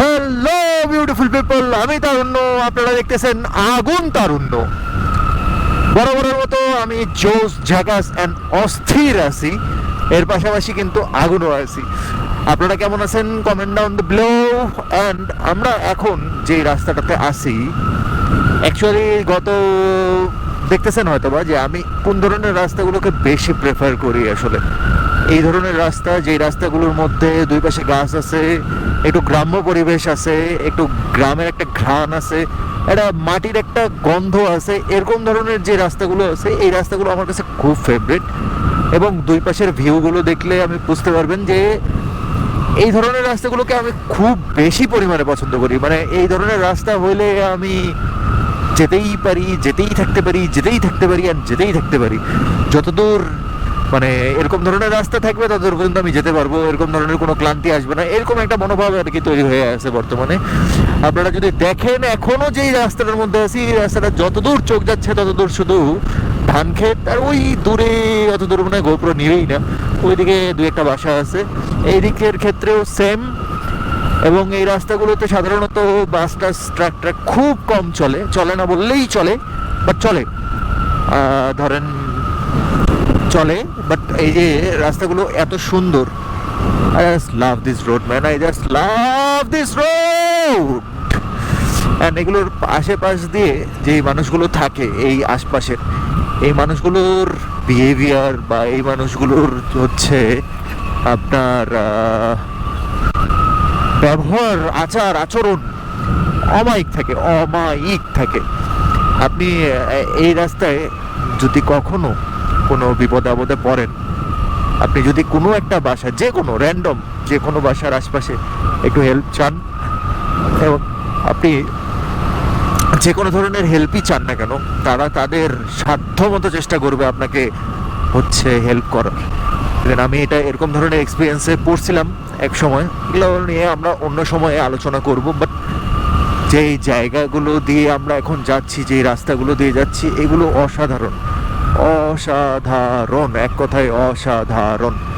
Hello beautiful people আমি তারুণ্য, আপনারা দেখতেছেন আগুন তারুণ্য। বরাবরের মতো আমি জোস ঝাকাস অ্যান্ড অস্থির আছি। এর পাশাপাশি কিন্তু আগুনও আছি। আপনারা কেমন আছেন? Comment down the below and আমরা এখন যে রাস্তাটাতে আছি অ্যাকচুয়ালি গত দেখতেছেন হয়তো বা যে আমি কোন ধরনের রাস্তাগুলোকে বেশি প্রেফার করি আসলে। এই ধরনের রাস্তা, যেই রাস্তাগুলোর মধ্যে দুই পাশে গাছ আছে, একটু গ্রাম্য পরিবেশ আছে, একটু গ্রামের একটা ঘ্রাণ আছে, একটা মাটির একটা গন্ধ আছে, এরকম ধরনের যে রাস্তাগুলো আছে, এই রাস্তাগুলো আমার কাছে খুব ফেভারিট এবং দুই পাশের ভিউগুলো দেখলে আমি বুঝতে পারবেন যে এই ধরনের রাস্তাগুলোকে আমি খুব বেশি পরিমাণে পছন্দ করি। মানে এই ধরনের রাস্তা হইলে আমি যেতেই পারি, যেতেই থাকতে পারি, যেতেই থাকতে পারি আর যেতেই থাকতে পারি। যতদূর মানে এরকম ধরনের রাস্তা থাকবে ততদূর পর্যন্ত আমি যেতে পারব, এরকম ধরনের কোনো ক্লান্তি আসবে না। এরকম একটা মনোভাব আর কি তৈরি হয়ে আছে বর্তমানে। আপনারা যদি দেখেন এখনও যেই রাস্তাটার মধ্যে আছি, এই রাস্তাটা যতদূর চোখ যাচ্ছে ততদূর শুধু ধান ক্ষেত আর ওই দূরে অত দূর মনে হয় গোপ্রো নিবেই না, ওইদিকে দু একটা বাসা আছে। এই দিকের ক্ষেত্রেও সেম এবং এই রাস্তাগুলোতে সাধারণত বাস টাস, ট্রাক ট্রাক খুব কম চলে চলে না বললেই চলে বাট চলে। ধরেন চলে বাট এই যে রাস্তাগুলো এত সুন্দর। I just love this road man I just love this road and এগুলোর আশেপাশ দিয়ে যে মানুষগুলো থাকে এই আশপাশের এই মানুষগুলোর বিহেভিয়ার বা এই মানুষগুলোর হচ্ছে আপনার ব্যবহার, আচার, আচরণ অমায়িক থাকে অমায়িক থাকে। আপনি এই রাস্তায় যদি কখনো কোনো বিপদ আপদে পড়েন। আপনি যদি কোনো একটা বাসা, যে কোনো র্যান্ডম যে কোনো বাসার আশপাশে একটু হেল্প চান, এবং আপনি যে কোনো ধরনের হেল্পই চান না কেন, তারা তাদের সাধ্য মতো চেষ্টা করবে আপনাকে হচ্ছে হেল্প করার। Then আমি এটা এরকম ধরনের এক্সপিরিয়েন্সে পড়ছিলাম এক সময়। এগুলো নিয়ে আমরা অন্য সময়ে আলোচনা করব বাট যেই জায়গাগুলো দিয়ে আমরা এখন যাচ্ছি, যেই রাস্তাগুলো দিয়ে যাচ্ছি, এগুলো অসাধারণ। অসাধারণ এক কথায় অসাধারণ।